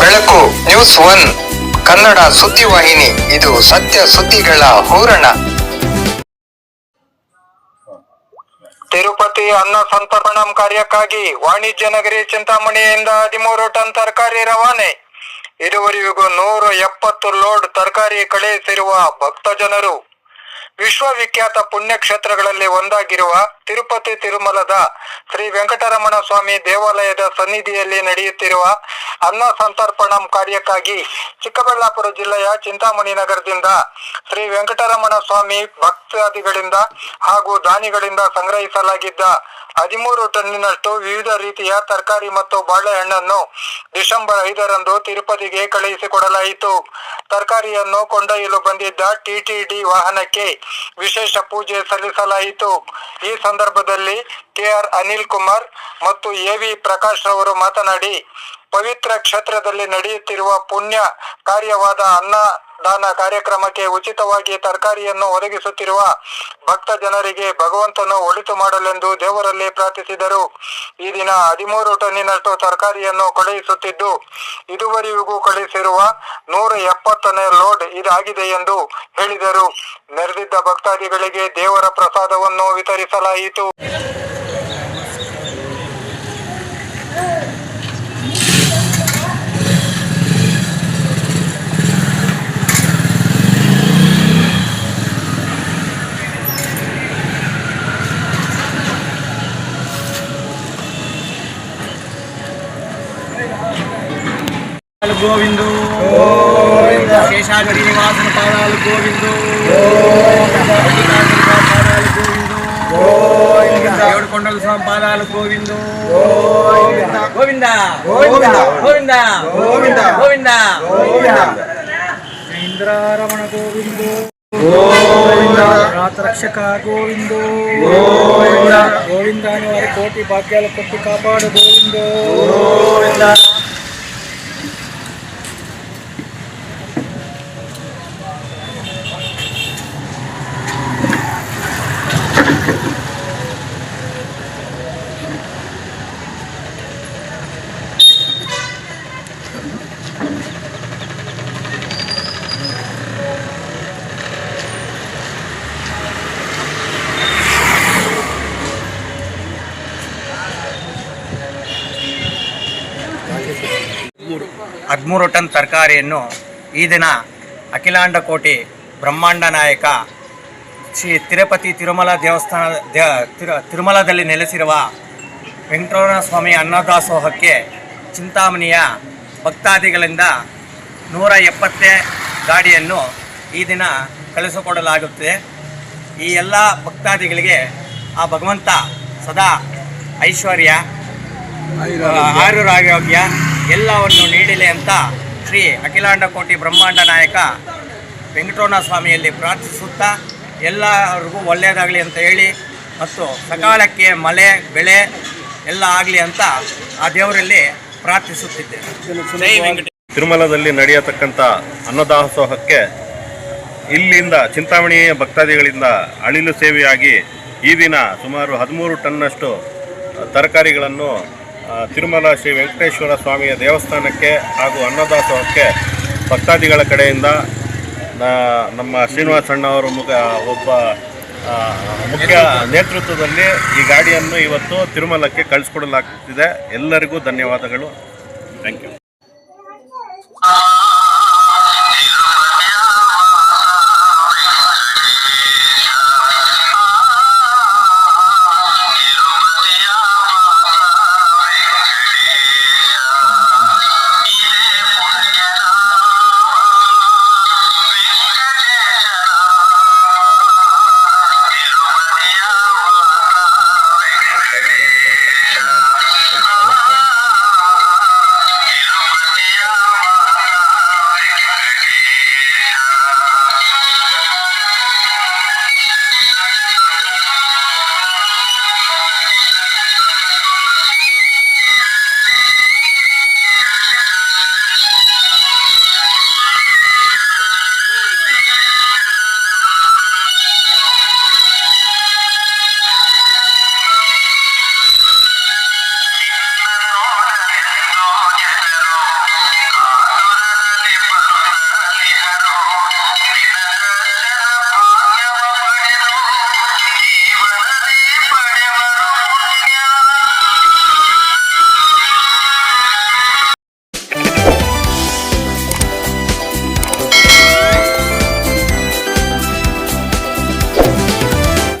ಬೆಳಕು news one, Kannada ಸುದ್ದಿವಾಹಿನಿ ಇದು ಸತ್ಯ ಸುದ್ದಿಗಳ ಹೂರಣ. ತಿರುಪತಿ ಅನ್ನ ಸಂತರ್ಪಣಂ ಕಾರ್ಯಕ್ಕಾಗಿ ವಾಣಿಜ್ಯ ನಗರಿ ಚಿಂತಾಮಣಿಯಿಂದ ಹದಿಮೂರು ಟನ್ ತರಕಾರಿ ರವಾನೆ. ಇದುವರೆಗೂ ನೂರ ಎಪ್ಪತ್ತು ಲೋಡ್ ತರಕಾರಿ ಕಳುಹಿಸಿರುವ ಭಕ್ತ ಜನರು ವಿಶ್ವವಿಖ್ಯಾತ ಪುಣ್ಯಕ್ಷೇತ್ರಗಳಲ್ಲಿ ಒಂದಾಗಿರುವ ತಿರುಪತಿ ತಿರುಮಲದ ಶ್ರೀ ವೆಂಕಟರಮಣ ಸ್ವಾಮಿ ದೇವಾಲಯದ ಸನ್ನಿಧಿಯಲ್ಲಿ ನಡೆಯುತ್ತಿರುವ ಅನ್ನ ಸಂತರ್ಪಣಂ ಕಾರ್ಯಕ್ಕಾಗಿ ಚಿಕ್ಕಬಳ್ಳಾಪುರ ಜಿಲ್ಲೆಯ ಚಿಂತಾಮಣಿ ನಗರದಿಂದ ಶ್ರೀ ವೆಂಕಟರಮಣ ಸ್ವಾಮಿ ಭಕ್ತಾದಿಗಳಿಂದ ಹಾಗೂ ದಾನಿಗಳಿಂದ ಸಂಗ್ರಹಿಸಲಾಗಿದ್ದ ಹದಿಮೂರು ಟನ್ನಿನಷ್ಟು ವಿವಿಧ ರೀತಿಯ ತರಕಾರಿ ಮತ್ತು ಬಾಳೆಹಣ್ಣನ್ನು ಡಿಸೆಂಬರ್ ಐದರಂದು ತಿರುಪತಿಗೆ ಕಳುಹಿಸಿಕೊಡಲಾಯಿತು. ತರಕಾರಿಯನ್ನು ಕೊಂಡೊಯ್ಯಲು ಬಂದಿದ್ದ ಟಿಟಿಡಿ ವಾಹನಕ್ಕೆ ವಿಶೇಷ ಪೂಜೆ ಸಲ್ಲಿಸಲಾಯಿತು. ಈ ಸಂದರ್ಭದಲ್ಲಿ ಕೆಆರ್ ಅನಿಲ್ ಕುಮಾರ್ ಮತ್ತು ಎವಿ ಪ್ರಕಾಶ್ ರವರು ಮಾತನಾಡಿ, ಪವಿತ್ರ ಕ್ಷೇತ್ರದಲ್ಲಿ ನಡೆಯುತ್ತಿರುವ ಪುಣ್ಯ ಕಾರ್ಯವಾದ ಅನ್ನದಾನ ಕಾರ್ಯಕ್ರಮಕ್ಕೆ ಉಚಿತವಾಗಿ ತರಕಾರಿಯನ್ನು ಒದಗಿಸುತ್ತಿರುವ ಭಕ್ತ ಜನರಿಗೆ ಭಗವಂತನು ಒಳಿತು ಮಾಡಲೆಂದು ದೇವರಲ್ಲಿ ಪ್ರಾರ್ಥಿಸಿದರು. ಈ ದಿನ ಹದಿಮೂರು ಟನ್ನಿನಷ್ಟು ತರಕಾರಿಯನ್ನು ಕಳುಹಿಸುತ್ತಿದ್ದು, ಇದುವರೆಗೂ ಕಳುಹಿಸಿರುವ ನೂರ ಎಪ್ಪತ್ತನೇ ಲೋಡ್ ಇದಾಗಿದೆ ಎಂದು ಹೇಳಿದರು. ನೆರೆದಿದ್ದ ಭಕ್ತಾದಿಗಳಿಗೆ ದೇವರ ಪ್ರಸಾದವನ್ನು ವಿತರಿಸಲಾಯಿತು. గోవిందు. శేషాగరి నివాసన పాదాలు గోవిందు. పాదాలు గోవిందు. ఏడు కొండల స్వామి పాదాలు గోవిందు. గోవింద. గోవింద. గోవింద. గోవింద. ఇంద్రారమణ గోవిందు. రాతరక్షక గోవిందు. గోవింద. అని వారి కోటి భాగ్యాలు కొట్టి కాపాడు గోవిందు. ಹದಿಮೂರು ಟನ್ ತರಕಾರಿಯನ್ನು ಈ ದಿನ ಅಖಿಲಾಂಡ ಕೋಟಿ ಬ್ರಹ್ಮಾಂಡ ನಾಯಕ ಶ್ರೀ ತಿರುಪತಿ ತಿರುಮಲ ದೇವಸ್ಥಾನ ದೇ ತಿರುಮಲದಲ್ಲಿ ನೆಲೆಸಿರುವ ವೆಂಕಟರಮಣ ಸ್ವಾಮಿ ಅನ್ನದಾಸೋಹಕ್ಕೆ ಚಿಂತಾಮಣಿಯ ಭಕ್ತಾದಿಗಳಿಂದ ನೂರ ಎಪ್ಪತ್ತೇ ಗಾಡಿಯನ್ನು ಈ ದಿನ ಕಳಿಸಿಕೊಡಲಾಗುತ್ತದೆ. ಈ ಎಲ್ಲ ಭಕ್ತಾದಿಗಳಿಗೆ ಆ ಭಗವಂತ ಸದಾ ಐಶ್ವರ್ಯ ಆಯುರಾರೋಗ್ಯ ಎಲ್ಲವನ್ನು ನೀಡಲಿ ಅಂತ ಶ್ರೀ ಅಖಿಲಾಂಡ ಕೋಟಿ ಬ್ರಹ್ಮಾಂಡ ನಾಯಕ ವೆಂಕಟರಮಣ ಸ್ವಾಮಿಯಲ್ಲಿ ಪ್ರಾರ್ಥಿಸುತ್ತಾ ಎಲ್ಲರಿಗೂ ಒಳ್ಳೆಯದಾಗಲಿ ಅಂತ ಹೇಳಿ ಮತ್ತು ಸಕಾಲಕ್ಕೆ ಮಳೆ ಬೆಳೆ ಎಲ್ಲ ಆಗಲಿ ಅಂತ ಆ ದೇವರಲ್ಲಿ ಪ್ರಾರ್ಥಿಸುತ್ತಿದ್ದೇನೆ. ತಿರುಮಲದಲ್ಲಿ ನಡೆಯತಕ್ಕಂಥ ಅನ್ನದಾಸೋಹಕ್ಕೆ ಇಲ್ಲಿಂದ ಚಿಂತಾಮಣಿ ಭಕ್ತಾದಿಗಳಿಂದ ಅಳಿಲು ಸೇವೆಯಾಗಿ ಈ ದಿನ ಸುಮಾರು ಹದಿಮೂರು ಟನ್ನಷ್ಟು ತರಕಾರಿಗಳನ್ನು ತಿರುಮಲ ಶ್ರೀ ವೆಂಕಟೇಶ್ವರ ಸ್ವಾಮಿಯ ದೇವಸ್ಥಾನಕ್ಕೆ ಹಾಗೂ ಅನ್ನದಾಸೋಹಕ್ಕೆ ಭಕ್ತಾದಿಗಳ ಕಡೆಯಿಂದ ನಮ್ಮ ಶ್ರೀನಿವಾಸ ಅಣ್ಣವರು ಮುಖ, ಒಬ್ಬ ಮುಖ್ಯ ನೇತೃತ್ವದಲ್ಲಿ ಈ ಗಾಡಿಯನ್ನು ಇವತ್ತು ತಿರುಮಲಕ್ಕೆ ಕಳಿಸ್ಕೊಡಲಾಗ್ತಿದೆ. ಎಲ್ಲರಿಗೂ ಧನ್ಯವಾದಗಳು. Thank you